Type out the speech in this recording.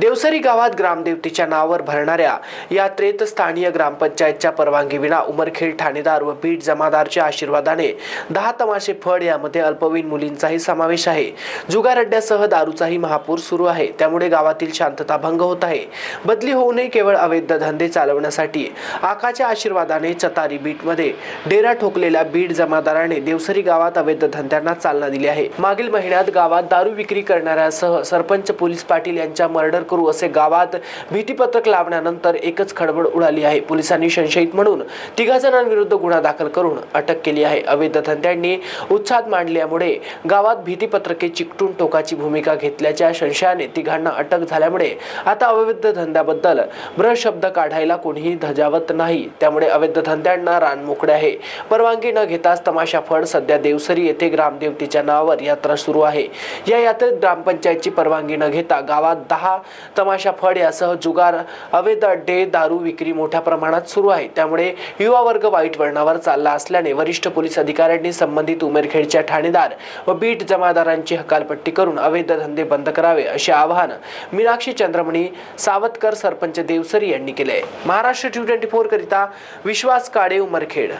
देवसरी गावात ग्रामदेवतेच्या नावावर भरणाऱ्या यात्रेत स्थानीय ग्रामपंचायतच्या परवानगीविना उमरखेड ठाणेदार व बीट जमादारच्या आशीर्वादाने दहा तमाशे फड यामध्ये अल्पवयीन मुलींचाही समावेश आहे. जुगार अड्ड्यासह दारूचाही महापूर सुरू आहे. त्यामुळे गावातील शांतता भंग होत आहे. बदली होऊनही केवळ अवैध धंदे चालवण्यासाठी आकाच्या आशीर्वादाने चतारी बीटमध्ये डेरा ठोकलेल्या बीड जमादाराने देवसरी गावात अवैध धंद्यांना चालना दिली आहे. मागील महिन्यात गावात दारू विक्री करणाऱ्यासह सरपंच पोलीस पाटील यांच्या मर्डर करू असे गावात भीतीपत्रक लावण्यानंतर एकच खडबड उडाली आहे. पोलिसांनी संशयित म्हणून तिघा जणांविरुद्ध गुन्हा दाखल करून अटक केली आहे. अवैध धंद्यांनी उत्साद मांडल्यामुळे गावात भीतीपत्रके चिकटून टोकाची भूमिका घेतल्याच्या संशयाने तिघांना अटक झाल्यामुळे आता अवैध धंद्याबद्दल ब्र शब्द काढायला कोणीही धजावत नाही. त्यामुळे अवैध धंद्यांना रान मोकळे आहे. परवानगी न घेताच तमाशा फड सध्या देवसरी येथे ग्रामदेवतेच्या नावावर यात्रा सुरू आहे. या यात्रेत ग्रामपंचायतची परवानगी न घेता गावात दहा तमाशा फड यासह जुगार अवैध अड्डे दारू विक्री मोठ्या प्रमाणात सुरू आहे. त्यामुळे युवा वर्ग वाईट वळणावर चालला असल्याने वरिष्ठ पोलीस अधिकाऱ्यांनी संबंधित उमेरखेडच्या ठाणेदार व बीट जमादारांची हकालपट्टी करून अवैध धंदे बंद करावे असे आवाहन मीनाक्षी चंद्रमणी सावतकर सरपंच देवसरी यांनी केले महाराष्ट्र टी ट्वेंटी फोर करिता विश्वास काडे उमरखेड.